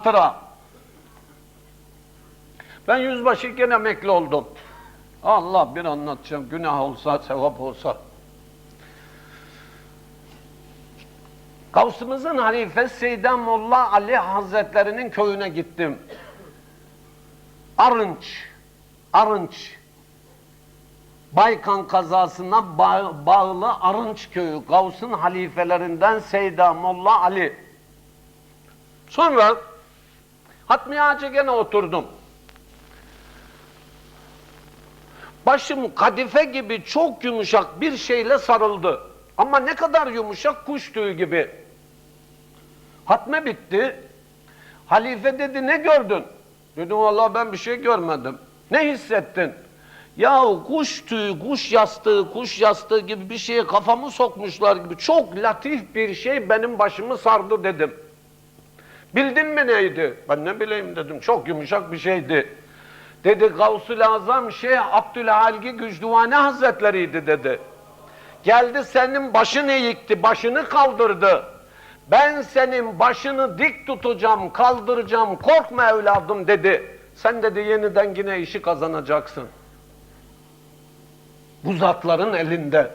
hatıra. Ben yüzbaşıyken emekli oldum. Allah bir anlatacağım. Günah olsa, sevap olsa. Kavsımızın halifesi Molla Ali Hazretlerinin köyüne gittim. Arınç, Arınç. Baykan kazasına bağ- bağlı Arınç köyü. Gavs'ın halifelerinden Molla Ali. Sonra Hatmi Ağaca gene oturdum. Başım kadife gibi çok yumuşak bir şeyle sarıldı. Ama ne kadar yumuşak kuş tüyü gibi. Hatme bitti. Halife dedi ne gördün? Dedim vallahi ben bir şey görmedim. Ne hissettin? Yahu kuş tüyü, kuş yastığı, kuş yastığı gibi bir şeye kafamı sokmuşlar gibi çok latif bir şey benim başımı sardı dedim. Bildin mi neydi? Ben ne bileyim dedim. Çok yumuşak bir şeydi. Dedi Gavsul Azam Şeyh Abdülhalgi Gücdüvane Hazretleriydi dedi. Geldi senin başını eğikti, başını kaldırdı. Ben senin başını dik tutacağım, kaldıracağım, korkma evladım dedi. Sen dedi yeniden yine işi kazanacaksın. Bu zatların elinde.